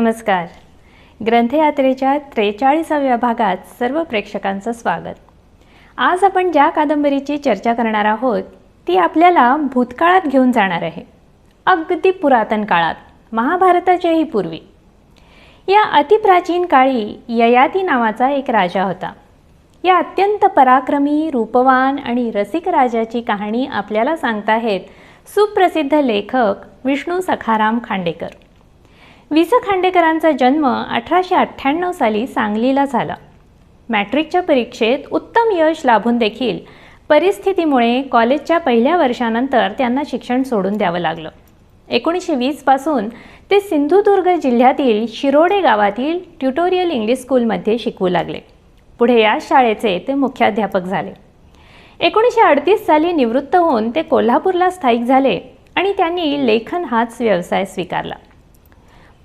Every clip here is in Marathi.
नमस्कार. ग्रंथयात्रेच्या त्रेचाळीसाव्या भागात सर्व प्रेक्षकांचं स्वागत. आज आपण ज्या कादंबरीची चर्चा करणार आहोत ती आपल्याला भूतकाळात घेऊन जाणार आहे. अगदी पुरातन काळात महाभारताच्याही पूर्वी. या अतिप्राचीन काळी ययाती नावाचा एक राजा होता. या अत्यंत पराक्रमी रूपवान आणि रसिक राजाची कहाणी आपल्याला सांगताहेत सुप्रसिद्ध लेखक विष्णू सखाराम खांडेकर. वि स खांडेकरांचा जन्म अठराशे अठ्ठ्याण्णव साली सांगलीला झाला. मॅट्रिकच्या परीक्षेत उत्तम यश लाभून देखील परिस्थितीमुळे कॉलेजच्या पहिल्या वर्षानंतर त्यांना शिक्षण सोडून द्यावं लागलं. एकोणीसशे वीसपासून ते सिंधुदुर्ग जिल्ह्यातील शिरोडे गावातील ट्युटोरियल इंग्लिश स्कूलमध्ये शिकवू लागले. पुढे या शाळेचे ते मुख्याध्यापक झाले. एकोणीसशे अडतीस साली निवृत्त होऊन ते कोल्हापूरला स्थायिक झाले आणि त्यांनी लेखन हाच व्यवसाय स्वीकारला.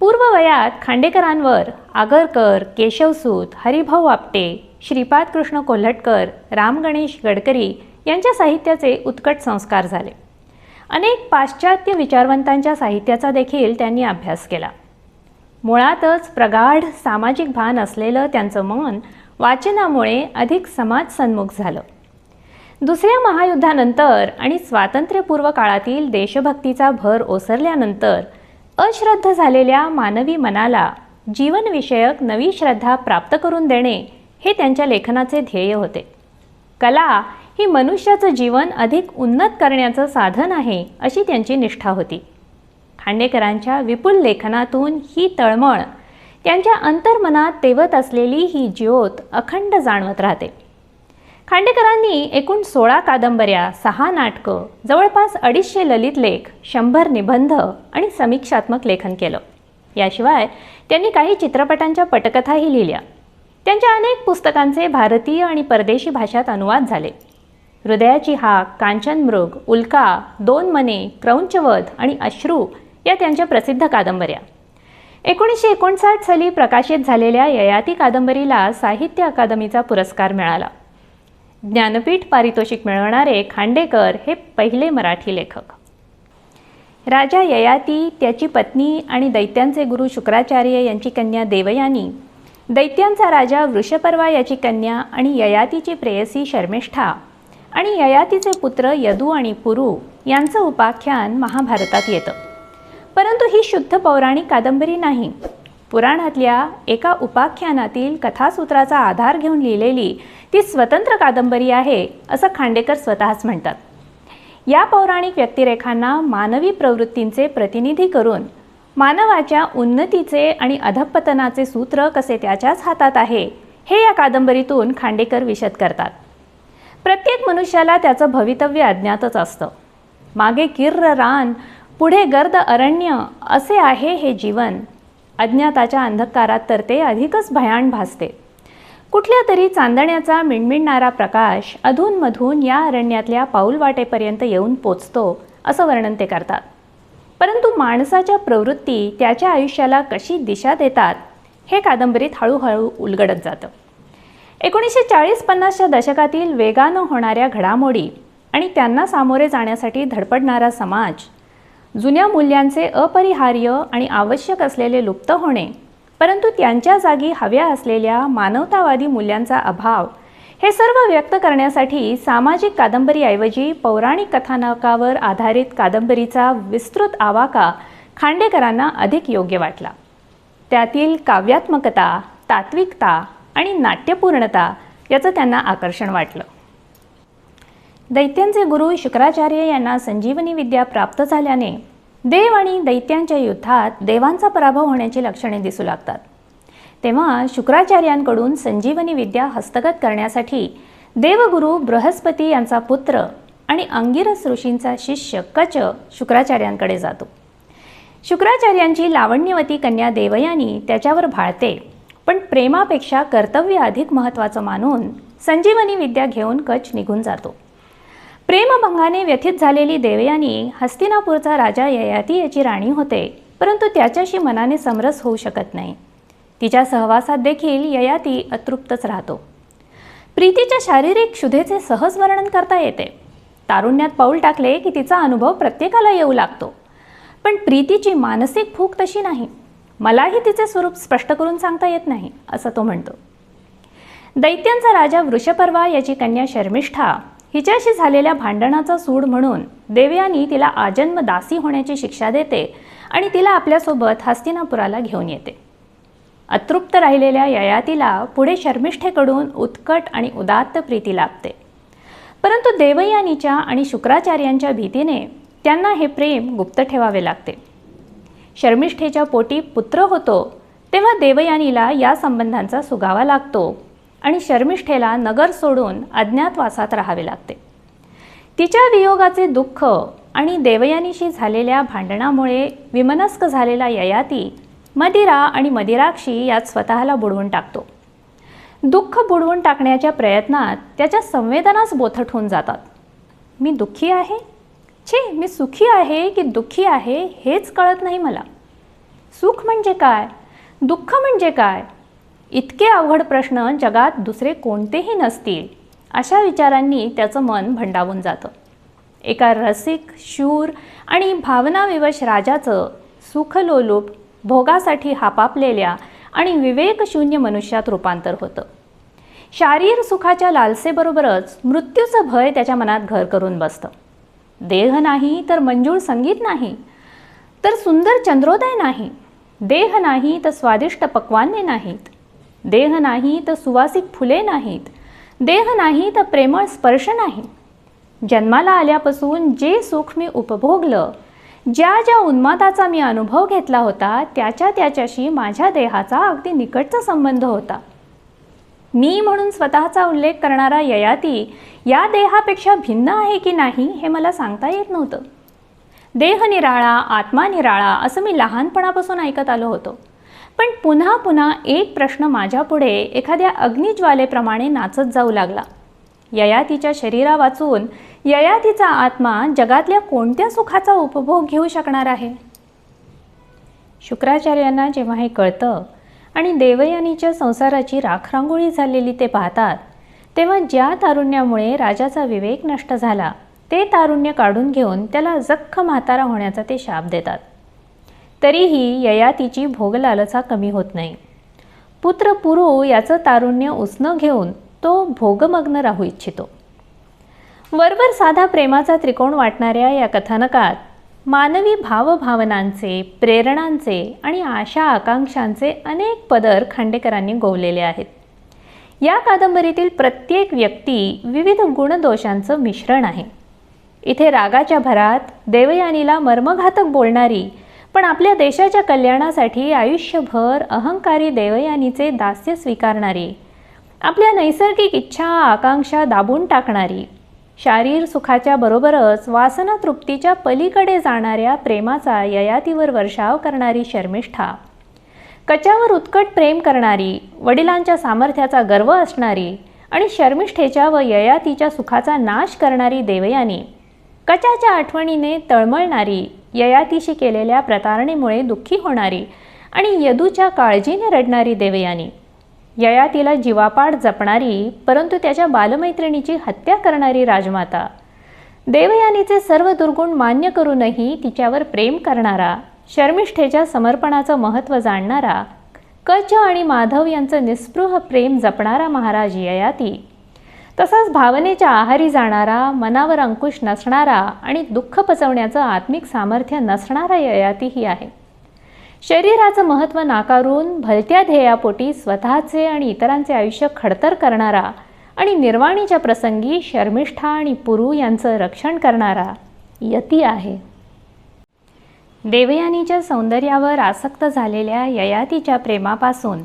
पूर्व वयात खांडेकरांवर आगरकर केशवसूत हरिभाऊ आपटे श्रीपाद कृष्ण कोल्हटकर राम गणेश गडकरी यांच्या साहित्याचे उत्कट संस्कार झाले. अनेक पाश्चात्य विचारवंतांच्या साहित्याचा देखील त्यांनी अभ्यास केला. मुळातच प्रगाढ सामाजिक भान असलेलं त्यांचं मन वाचनामुळे अधिक समाज सन्मुख झालं. दुसऱ्या महायुद्धानंतर आणि स्वातंत्र्यपूर्व काळातील देशभक्तीचा भर ओसरल्यानंतर अश्रद्ध झालेल्या मानवी मनाला जीवनविषयक नवी श्रद्धा प्राप्त करून देणे हे त्यांच्या लेखनाचे ध्येय होते. कला ही मनुष्याचं जीवन अधिक उन्नत करण्याचं साधन आहे अशी त्यांची निष्ठा होती. खांडेकरांच्या विपुल लेखनातून ही तळमळ त्यांच्या अंतर्मनात तेवत असलेली ही ज्योत अखंड जाणवत राहते. खांडेकरांनी एकूण सोळा कादंबऱ्या सहा नाटकं जवळपास अडीचशे ललित लेख शंभर निबंध आणि समीक्षात्मक लेखन केलं. याशिवाय त्यांनी काही चित्रपटांच्या पटकथाही लिहिल्या. त्यांच्या अनेक पुस्तकांचे भारतीय आणि परदेशी भाषात अनुवाद झाले. हृदयाची हाक कांचनमृग उल्का दोन मने क्रौंचवध आणि अश्रू या त्यांच्या प्रसिद्ध कादंबऱ्या. एकोणीसशे एकोणसाठ साली प्रकाशित झालेल्या ययाती कादंबरीला साहित्य अकादमीचा पुरस्कार मिळाला. ज्ञानपीठ पारितोषिक मिळवणारे खांडेकर हे पहिले मराठी लेखक. राजा ययाती त्याची पत्नी आणि दैत्यांचे गुरु शुक्राचार्य यांची कन्या देवयानी दैत्यांचा राजा वृषपर्वा याची कन्या आणि ययातीची प्रेयसी शर्मिष्ठा आणि ययातीचे पुत्र यदू आणि पुरू यांचं उपाख्यान महाभारतात येतं. परंतु ही शुद्ध पौराणिक कादंबरी नाही. पुराणातल्या एका उपाख्यानातील कथासूत्राचा आधार घेऊन लिहिलेली ती स्वतंत्र कादंबरी आहे असं खांडेकर स्वतःच म्हणतात. या पौराणिक व्यक्तिरेखांना मानवी प्रवृत्तींचे प्रतिनिधी करून मानवाच्या उन्नतीचे आणि अधपतनाचे सूत्र कसे त्याच्याच हातात आहे हे या कादंबरीतून खांडेकर विशद करतात. प्रत्येक मनुष्याला त्याचं भवितव्य अज्ञातच असतं. मागे किर्र रान पुढे गर्द अरण्य असे आहे हे जीवन. अज्ञाताच्या अंधकारात तर ते अधिकच भयाण भासते. कुठल्या तरी चांदण्याचा मिणमिणणारा प्रकाश अधूनमधून या अरण्यातल्या पाऊलवाटेपर्यंत येऊन पोचतो असं वर्णन ते करतात. परंतु माणसाच्या प्रवृत्ती त्याच्या आयुष्याला कशी दिशा देतात हे कादंबरीत हळूहळू उलगडत जातं. एकोणीसशे चाळीस पन्नासच्या दशकातील वेगानं होणाऱ्या घडामोडी आणि त्यांना सामोरे जाण्यासाठी धडपडणारा समाज जुन्या मूल्यांचे अपरिहार्य आणि आवश्यक असलेले लुप्त होणे. परंतु त्यांच्या जागी हव्या असलेल्या मानवतावादी मूल्यांचा अभाव हे सर्व व्यक्त करण्यासाठी सामाजिक कादंबरीऐवजी पौराणिक कथानकावर आधारित कादंबरीचा विस्तृत आवाका खांडेकरांना अधिक योग्य वाटला. त्यातील काव्यात्मकता तात्विकता आणि नाट्यपूर्णता याचं त्यांना आकर्षण वाटलं. दैत्यांचे गुरु शुक्राचार्य यांना संजीवनी विद्या प्राप्त झाल्याने देव आणि दैत्यांच्या युद्धात देवांचा पराभव होण्याची लक्षणे दिसू लागतात. तेव्हा शुक्राचार्यांकडून संजीवनी विद्या हस्तगत करण्यासाठी देवगुरु बृहस्पती यांचा पुत्र आणि अंगिरस ऋषींचा शिष्य कच शुक्राचार्यांकडे जातो. शुक्राचार्यांची लावण्यवती कन्या देवयानी त्याच्यावर भाळते पण प्रेमापेक्षा कर्तव्य अधिक महत्त्वाचं मानून संजीवनी विद्या घेऊन कच निघून जातो. प्रेमभंगाने व्यथित झालेली देवयानी हस्तिनापूरचा राजा ययाती याची राणी होते परंतु त्याच्याशी मनाने समरस होऊ शकत नाही. तिच्या सहवासात देखील ययाती अतृप्तच राहतो. प्रीतीच्या शारीरिक क्षुधेचे सहज वर्णन करता येते. तारुण्यात पाऊल टाकले की तिचा अनुभव प्रत्येकाला येऊ लागतो. पण प्रीतीची मानसिक भूक तशी नाही. मलाही तिचे स्वरूप स्पष्ट करून सांगता येत नाही असं तो म्हणतो. दैत्यांचा राजा वृषपर्वा याची कन्या शर्मिष्ठा हिच्याशी झालेल्या भांडणाचा सूड म्हणून देवयानी तिला आजन्म दासी होण्याची शिक्षा देते आणि तिला आपल्यासोबत हस्तिनापुराला घेऊन येते. अतृप्त राहिलेल्या ययातीला पुढे शर्मिष्ठेकडून उत्कट आणि उदात्त प्रीती लाभते. परंतु देवयानीच्या आणि शुक्राचार्यांच्या भीतीने त्यांना हे प्रेम गुप्त ठेवावे लागते. शर्मिष्ठेच्या पोटी पुत्र होतो तेव्हा देवयानीला या संबंधांचा सुगावा लागतो. आणि शर्मिष्ठेला नगर सोडून अज्ञातवासात राहावे लागते. तिच्या वियोगाचे दुःख आणि देवयानीशी झालेल्या भांडणामुळे विमनस्क झालेला ययाती मदिरा आणि मदिराक्षी यात स्वतःला बुडवून टाकतो. दुःख बुडवून टाकण्याच्या प्रयत्नात त्याच्या संवेदनाच बोथट होऊन जातात. मी दुःखी आहे? छे मी सुखी आहे की दुःखी आहे हेच कळत नाही मला. सुख म्हणजे काय? दुःख म्हणजे काय? इतके अवघड प्रश्न जगात दुसरे कोणतेही नसतील अशा विचारांनी त्याचं मन भंडावून जातं. एका रसिक शूर आणि भावनाविवश राजाचं सुखलोलूप भोगासाठी हापापलेल्या आणि विवेकशून्य मनुष्यात रूपांतर होतं. शारीर सुखाच्या लालसेबरोबरच मृत्यूचं भय त्याच्या मनात घर करून बसतं. देह नाही तर मंजूळ संगीत नाही तर सुंदर चंद्रोदय नाही. देह नाही तर स्वादिष्ट पक्वान्ने नाहीत. देह नाही तर सुवासिक फुले नाहीत. देह नाही तर प्रेमळ स्पर्श नाही. जन्माला आल्यापासून जे सुख मी उपभोगलं ज्या ज्या उन्मादाचा मी अनुभव घेतला होता त्याच्या त्याच्याशी माझ्या देहाचा अगदी निकटचा संबंध होता. मी म्हणून स्वतःचा उल्लेख करणारा ययाती या देहापेक्षा भिन्न आहे की नाही हे मला सांगता येत नव्हतं. देह निराळा आत्मा निराळा असं मी लहानपणापासून ऐकत आलो होतो. पण पुन्हा पुन्हा एक प्रश्न माझ्यापुढे एखाद्या अग्निज्वालेप्रमाणे नाचत जाऊ लागला. ययातीच्या शरीरा वाचून ययातीचा आत्मा जगातल्या कोणत्या सुखाचा उपभोग घेऊ शकणार आहे? शुक्राचार्यांना जेव्हा हे कळतं आणि देवयानीच्या संसाराची राखरांगोळी झालेली ते पाहतात तेव्हा ज्या तारुण्यामुळे राजाचा विवेक नष्ट झाला ते तारुण्य काढून घेऊन त्याला जख्ख म्हातारा होण्याचा ते शाप देतात. तरीही ययातीची भोगलालसा कमी होत नाही. पुत्र पुरू याचं तारुण्य उसणं घेऊन तो भोगमग्न राहू इच्छितो. वरवर साधा प्रेमाचा त्रिकोण वाटणाऱ्या या कथानकात मानवी भावभावनांचे प्रेरणांचे आणि आशा आकांक्षांचे अनेक पदर खांडेकरांनी गोवलेले आहेत. या कादंबरीतील प्रत्येक व्यक्ती विविध गुणदोषांचं मिश्रण आहे. इथे रागाच्या भरात देवयानीला मर्मघातक बोलणारी पण आपल्या देशाच्या कल्याणासाठी आयुष्यभर अहंकारी देवयानीचे दास्य स्वीकारणारी आपल्या नैसर्गिक इच्छा आकांक्षा दाबून टाकणारी शारीर सुखाच्या बरोबरच वासना तृप्तीच्या पलीकडे जाणाऱ्या प्रेमाचा ययातीवर वर्षाव करणारी शर्मिष्ठा कच्यावर उत्कट प्रेम करणारी वडिलांच्या सामर्थ्याचा गर्व असणारी आणि शर्मिष्ठेच्या व ययातीच्या सुखाचा नाश करणारी देवयानी कचाच्या आठवणीने तळमळणारी ययातीशी केलेल्या प्रतारणेमुळे दुःखी होणारी आणि यदूच्या काळजीने रडणारी देवयानी. ययातीला जीवापाड जपणारी परंतु त्याच्या बालमैत्रिणीची हत्या करणारी राजमाता. देवयानीचे सर्व दुर्गुण मान्य करूनही तिच्यावर प्रेम करणारा शर्मिष्ठेच्या समर्पणाचं महत्त्व जाणणारा कच आणि माधव यांचं निस्पृह प्रेम जपणारा महाराज ययाती तसाच भावनेच्या आहारी जाणारा मनावर अंकुश नसणारा आणि दुःख पचवण्याचं आत्मिक सामर्थ्य नसणारा ययातीही आहे. शरीराचं महत्त्व नाकारून भलत्या ध्येयापोटी स्वतःचे आणि इतरांचे आयुष्य खडतर करणारा आणि निर्वाणीच्या प्रसंगी शर्मिष्ठा आणि पुरू यांचं रक्षण करणारा यती आहे. देवयानीच्या सौंदर्यावर आसक्त झालेल्या ययातीच्या प्रेमापासून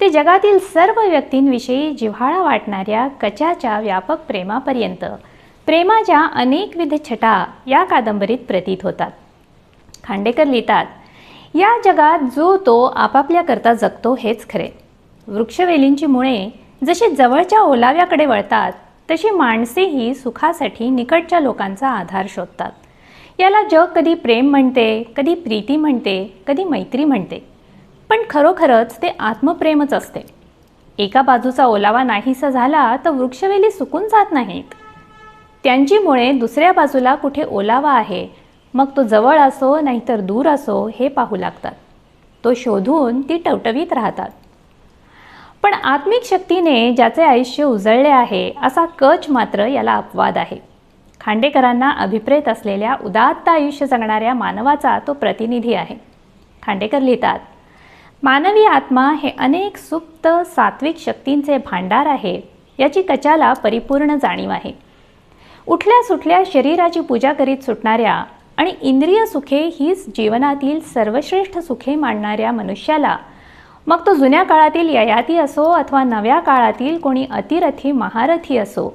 ते जगातील सर्व व्यक्तींविषयी जिव्हाळा वाटणाऱ्या कचाच्या व्यापक प्रेमापर्यंत. प्रेमाच्या अनेकविध छटा या कादंबरीत प्रतीत होतात. खांडेकर लिहितात या जगात जो तो आपापल्याकरता जगतो हेच खरे. वृक्षवेलींची मुळे जशी जवळच्या ओलाव्याकडे वळतात तशी माणसेही सुखासाठी निकटच्या लोकांचा आधार शोधतात. याला जग कधी प्रेम म्हणते कधी प्रीती म्हणते कधी मैत्री म्हणते. पण खरोखरच ते आत्मप्रेमच असते. एका बाजूचा ओलावा नाहीसा झाला तर वृक्षवेली सुकून जात नाहीत. त्यांची मुळे दुसऱ्या बाजूला कुठे ओलावा आहे मग तो जवळ असो नाहीतर दूर असो हे पाहू लागतात. तो शोधून ती टवटवीत राहतात. पण आत्मिक शक्तीने ज्याचे आयुष्य उजळले आहे असा कच मात्र याला अपवाद आहे. खांडेकरांना अभिप्रेत असलेल्या उदात्त आयुष्य जगणाऱ्या मानवाचा तो प्रतिनिधी आहे. खांडेकर लिहितात मानवी आत्मा हे अनेक सुप्त सात्विक शक्तींचे भांडार आहे याची कचाला परिपूर्ण जाणीव आहे. उठल्या सुटल्या शरीराची पूजा करीत सुटणाऱ्या आणि इंद्रिय सुखे हीच जीवनातील सर्वश्रेष्ठ सुखे मानणाऱ्या मनुष्याला मग तो जुन्या काळातील ययाती असो अथवा नव्या काळातील कोणी अतिरथी महारथी असो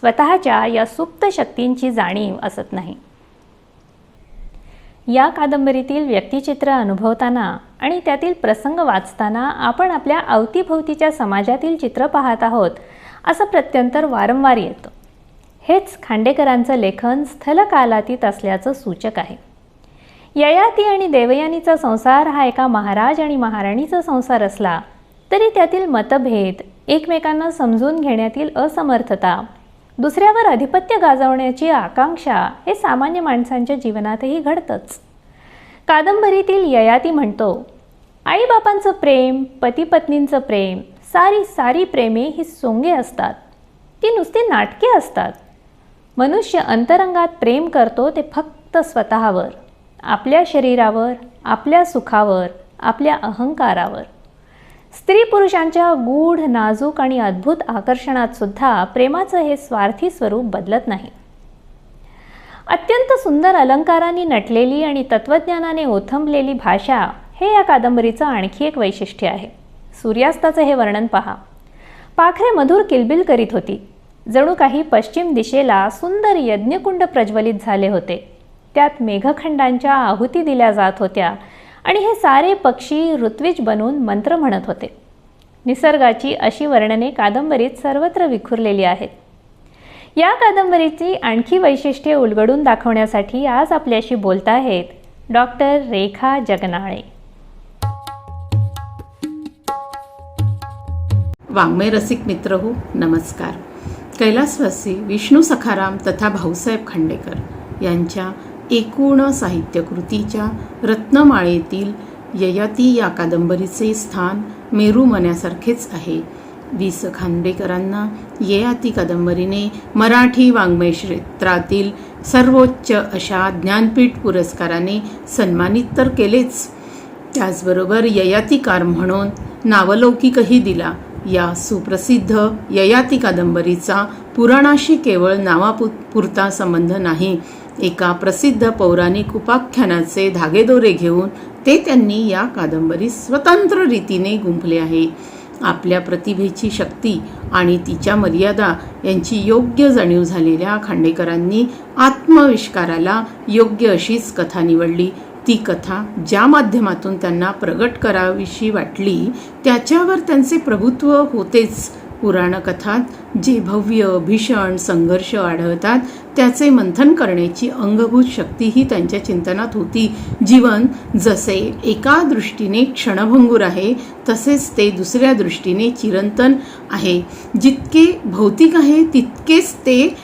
स्वतःच्या या सुप्त शक्तींची जाणीव असत नाही. या कादंबरीतील व्यक्तिचित्र अनुभवताना आणि त्यातील प्रसंग वाचताना आपण आपल्या अवतीभोवतीच्या समाजातील चित्र पाहत आहोत असं प्रत्यंतर वारंवार येतं. हेच खांडेकरांचं लेखन स्थलकालातीत असल्याचं सूचक आहे. ययाती आणि देवयानीचा संसार हा एका महाराज आणि महाराणीचा संसार असला तरी त्यातील मतभेद एकमेकांना समजून घेण्यातील असमर्थता दुसऱ्यावर अधिपत्य गाजवण्याची आकांक्षा हे सामान्य माणसांच्या जीवनातही घडतंच. कादंबरीतील ययाती म्हणतो आईबापांचं प्रेम पतीपत्नींचं प्रेम सारी सारी प्रेमे ही सोंगे असतात. ती नुसती नाटके असतात. मनुष्य अंतरंगात प्रेम करतो ते फक्त स्वतःवर आपल्या शरीरावर आपल्या सुखावर आपल्या अहंकारावर. स्त्री पुरुषांच्या गूढ नाजूक आणि अद्भुत आकर्षणात सुद्धा प्रेमाचं हे स्वार्थी स्वरूप बदलत नाही. अत्यंत सुंदर अलंकारांनी नटलेली आणि तत्त्वज्ञानाने ओथंबलेली भाषा हे या कादंबरीचं आणखी एक वैशिष्ट्य आहे. सूर्यास्ताचं हे वर्णन पहा. पाखरे मधुर किलबिल करीत होती. जणू काही पश्चिम दिशेला सुंदर यज्ञकुंड प्रज्वलित झाले होते. त्यात मेघखंडांच्या आहुती दिल्या जात होत्या. आणि हे सारे पक्षी ऋत्विज बनून मंत्र म्हणत होते. निसर्गाची अशी वर्णने कादंबरीत सर्वत्र विखुरलेली आहेत. या कादंबरीची आणखी वैशिष्ट्ये उलगडून दाखवण्यासाठी आज आपल्याशी बोलत आहेत डॉक्टर रेखा जगनाळे. वाङ्मय रसिक मित्र हो नमस्कार. कैलासवासी विष्णू सखाराम तथा भाऊसाहेब खांडेकर यांच्या एकूण साहित्यकृतीच्या रत्नमाळेतील ययाती या कादंबरीचे स्थान मेरूमन्यासारखेच आहे. वि स खांडेकरांना ययाती कादंबरीने मराठी वाङ्मय क्षेत्रातील सर्वोच्च अशा ज्ञानपीठ पुरस्काराने सन्मानित तर केलेच. त्याचबरोबर ययातिकार म्हणून नावलौकिकही दिला. या सुप्रसिद्ध ययाती कादंबरीचा पुराणाशी केवळ नावापुरता संबंध नाही एका प्रसिद्ध पौराणिक उपाख्यानाचे धागेदोरे घेऊन ते त्यांनी या कादंबरीत स्वतंत्र रीतीने गुंफले आहे. आपल्या प्रतिभेची शक्ती आणि तिच्या मर्यादा यांची योग्य जाणीव झालेल्या खांडेकरांनी आत्मविष्काराला योग्य अशीच कथा निवडली. ती कथा ज्या माध्यमातून त्यांना प्रगट करावीशी वाटली त्याच्यावर त्यांचे प्रभुत्व होतेच पुराणकथात जे भव्य भीषण संघर्ष आढळतात त्याचे मंथन करण्याची अंगभूत शक्तीही त्यांच्या चिंतनात होती. जीवन जसे एका दृष्टीने क्षणभंगूर आहे तसेच ते दुसऱ्या दृष्टीने चिरंतन आहे. जितके भौतिक आहे तितकेच ते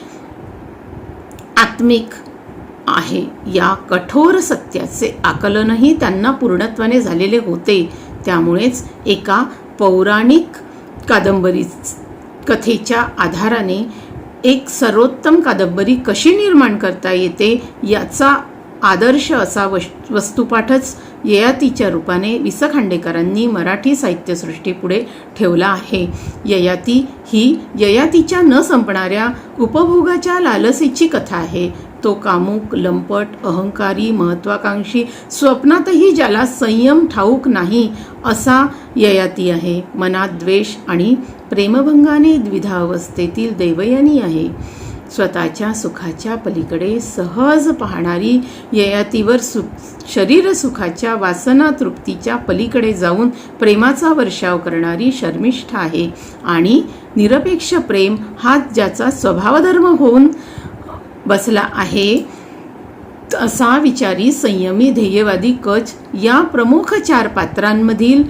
आत्मिक आहे. या कठोर सत्याचे आकलनही त्यांना पूर्णत्वाने झालेले होते. त्यामुळेच एका पौराणिक कादंबरी कथेच्या आधाराने एक सर्वोत्तम कादंबरी कशी निर्माण करता येते याचा आदर्श असा वश वस्तुपाठच ययातीच्या रूपाने वि स खांडेकरांनी मराठी साहित्यसृष्टीपुढे ठेवला आहे. ययाती ही ययातीच्या न संपणाऱ्या उपभोगाच्या लालसेची कथा आहे. तो कामुक लंपट अहंकारी महत्वाकांक्षी स्वप्नातही ज्याला संयम ठाऊक नाही असा ययाती आहे. मनात द्वेष आणि प्रेमभंगाने द्विधा अवस्थेतील दैवयानी आहे. स्वतःच्या सुखाच्या पलीकडे सहज पाहणारी ययातीवर सुख शरीर सुखाच्या वासना तृप्तीच्या पलीकडे जाऊन प्रेमाचा वर्षाव करणारी शर्मिष्ठ आहे. आणि निरपेक्ष प्रेम हा ज्याचा स्वभावधर्म होऊन बसला आहे. असा विचारी संयमी ध्येयवादी कच या प्रमुख चार पात्रांमधील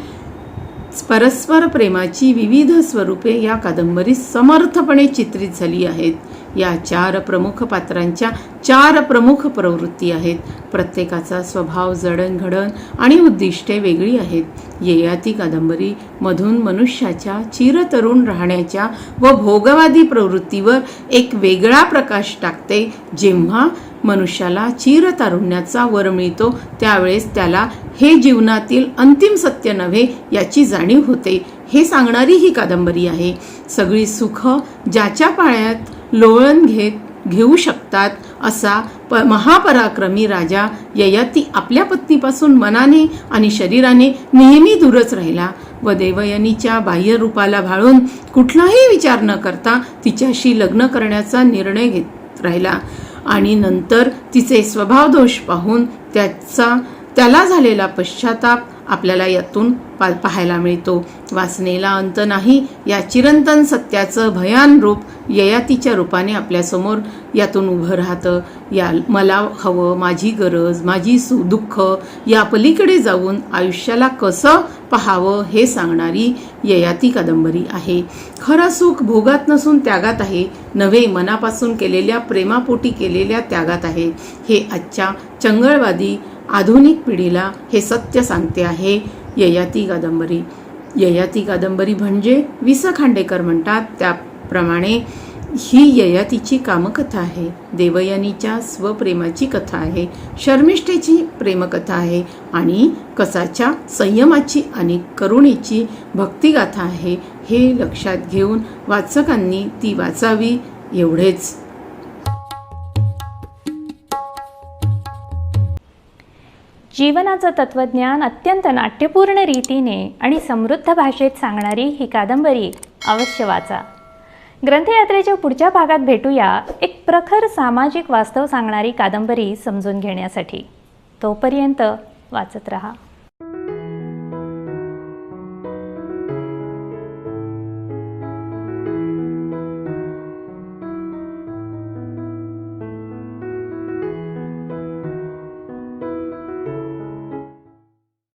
परस्पर प्रेमाची विविध स्वरूपे या कादंबरीत समर्थपणे चित्रित झाली आहेत. या चार प्रमुख पात्रांच्या चार प्रमुख प्रवृत्ती आहेत. प्रत्येकाचा स्वभाव जडणघडण आणि उद्दिष्टे वेगळी आहेत. ययाती कादंबरी मधून मनुष्याच्या चिरतरुण राहण्याच्या व भोगवादी प्रवृत्तीवर एक वेगळा प्रकाश टाकते. जेव्हा मनुष्याला चिरतारुण्याचा वर मिळतो त्यावेळेस त्याला हे जीवनातील अंतिम सत्य नव्हे याची जाणीव होते. हे सांगणारी ही कादंबरी आहे. सगळी सुख ज्याच्या पाळ्यात लोळण घेत घेऊ शकतात असा प महापराक्रमी राजा ययाती आपल्या पत्नीपासून मनाने आणि शरीराने नेहमी दूरच राहिला व देवयानीच्या बाह्य रूपाला भाळून कुठलाही विचार न करता तिच्याशी लग्न करण्याचा निर्णय घेत राहिला आणि नंतर तिचे स्वभावदोष पाहून त्याचा त्याला झालेला पश्चाताप आपल्याला यातून पा पाहायला मिळतो. वासनेला अंत नाही. या चिरंतन सत्याचं भयान रूप ययातीच्या रूपाने आपल्यासमोर यातून उभं राहतं. या मला हवं माझी गरज माझी सु दुःख या पलीकडे जाऊन आयुष्याला कसं पहावं हे सांगणारी ययाती कादंबरी आहे. खरं सुख भोगात नसून त्यागात आहे. नव्हे मनापासून केलेल्या प्रेमापोटी केलेल्या त्यागात आहे. हे आजच्या चंगळवादी आधुनिक पिढीला हे सत्य सांगते आहे. ययाती कादंबरी. ययाती कादंबरी म्हणजे वि स खांडेकर म्हणतात. त्याप्रमाणे ही ययातीची कामकथा आहे. देवयानीच्या स्वप्रेमाची कथा आहे. शर्मिष्ठेची प्रेमकथा आहे. आणि कसाच्या संयमाची आणि करुणेची भक्तिगाथा आहे. हे लक्षात घेऊन वाचकांनी ती वाचावी एवढेच. जीवनाचं तत्त्वज्ञान अत्यंत नाट्यपूर्ण रीतीने आणि समृद्ध भाषेत सांगणारी ही कादंबरी अवश्य वाचा. ग्रंथयात्रेच्या पुढच्या भागात भेटूया एक प्रखर सामाजिक वास्तव सांगणारी कादंबरी समजून घेण्यासाठी. तोपर्यंत वाचत रहा.